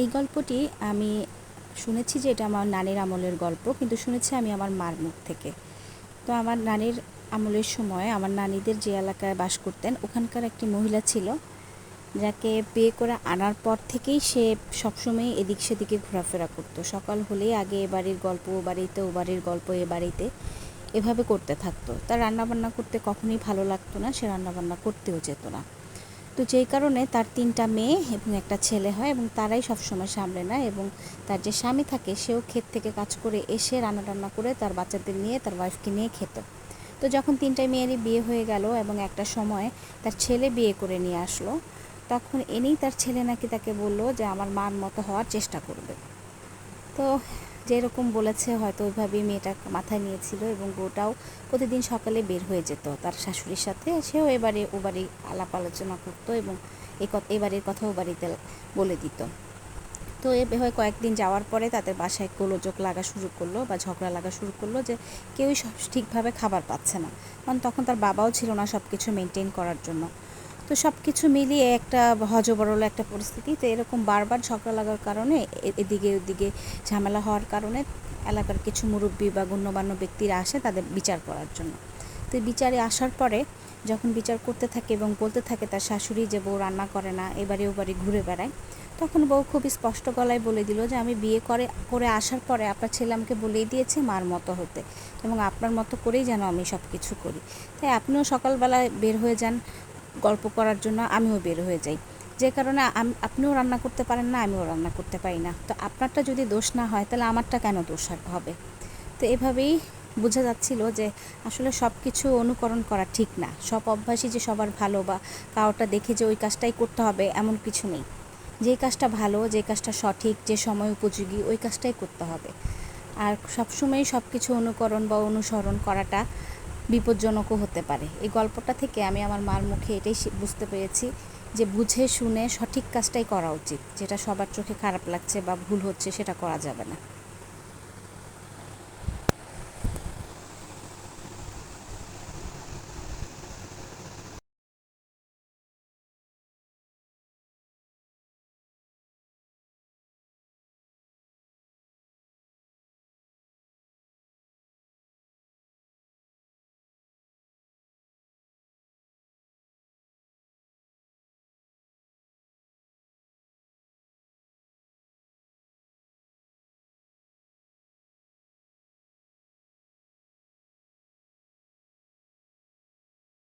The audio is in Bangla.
এই গল্পটি আমি শুনেছি যে এটা আমার নানির আমলের গল্প, কিন্তু শুনেছি আমি আমার মার মুখ থেকে। তো আমার নানির আমলের সময় আমার নানিদের যে এলাকায় বাস করতেন, ওখানকার একটি মহিলা ছিল, যাকে বিয়ে করে আনার পর থেকেই সে সবসময় এদিক সেদিকে ঘোরাফেরা করতো। সকাল হলেই আগে এ বাড়ির গল্প, ও বাড়িতে, ও বাড়ির গল্প, এ বাড়িতে এভাবে করতে থাকতো। তার রান্নাবান্না করতে কখনোই ভালো লাগতো না, সে রান্নাবান্না করতেও যেত না। তো যেই কারণে তার তিনটা মেয়ে এবং একটা ছেলে হয় এবং তারাই সবসময় সামলে নেয় এবং তার যে স্বামী থাকে সেও ক্ষেত থেকে কাজ করে এসে রান্না টান্না করে তার বাচ্চাদের নিয়ে তার ওয়াইফকে নিয়ে খেত। তো যখন তিনটাই মেয়েরই বিয়ে হয়ে গেল এবং একটা সময় তার ছেলে বিয়ে করে নিয়ে আসলো, তখন এনেই তার ছেলে নাকি তাকে বলল যে, আমার মার মতো হওয়ার চেষ্টা করবে। তো যেরকম বলেছে হয়তো ওইভাবেই মেয়েটা মাথায় নিয়েছিল এবং বউটাও প্রতিদিন সকালে বের হয়ে যেত তার শাশুড়ির সাথে। সেও এবারে ও বাড়ি আলাপ আলোচনা করতো এবং এই কথা এ বাড়ির কথা ও বাড়িতে বলে দিত। তো এভাবে কয়েকদিন যাওয়ার পরে তাদের বাসায় গোলযোগ লাগা শুরু করল বা ঝগড়া লাগা শুরু করল যে কেউই সব ঠিকভাবে খাবার পাচ্ছে না। কারণ তখন তার বাবাও ছিল না সব কিছু মেনটেন করার জন্য। তো সব কিছু মিলিয়ে একটা হজবরল একটা পরিস্থিতি। তো এরকম বারবার ঝগড়া লাগার কারণে এদিকে ওদিকে ঝামেলা হওয়ার কারণে এলাকার কিছু মুরব্বী বা গণ্যমান্য ব্যক্তিরা আসে তাদের বিচার করার জন্য। তো বিচারে আসার পরে যখন বিচার করতে থাকে এবং বলতে থাকে তার শাশুড়ি যে বউ রান্না করে না এবারে ও বাড়ি ঘুরে বেড়ায়, তখন বউ খুবই স্পষ্ট গলায় বলে দিল যে, আমি বিয়ে করে করে আসার পরে আপনার ছেলে আমাকে বলেই দিয়েছে মার মতো হতে এবং আপনার মতো করেই যেন আমি সব কিছু করি। তাই আপনিও সকালবেলায় বের হয়ে যান। গল্প করার জন্য আমিও বের হয়ে যাই। যে কারণে আপনিও রান্না করতে পারেন না, আমিও রান্না করতে পারি না। তো আপনারটা যদি দোষ না হয়, তাহলে আমারটা কেন দোষ হবে? তো এভাবেই বোঝা যাচ্ছিল যে আসলে সব কিছু অনুকরণ করা ঠিক না। সব অভ্যাসই যে সবার ভালো বা কারোটা দেখে যে ওই কাজটাই করতে হবে, এমন কিছু নেই। যে কাজটা ভালো, যে কাজটা সঠিক, যে সময় উপযোগী, ওই কাজটাই করতে হবে। আর সবসময় সব কিছু অনুকরণ বা অনুসরণ করাটা বিপজ্জনকও হতে পারে। এই গল্পটা থেকে আমি আমার মার মুখে এটাই বুঝতে পেরেছি যে বুঝে শুনে সঠিক কাজটাই করা উচিত। যেটা সবার চোখে খারাপ লাগছে বা ভুল হচ্ছে সেটা করা যাবে না।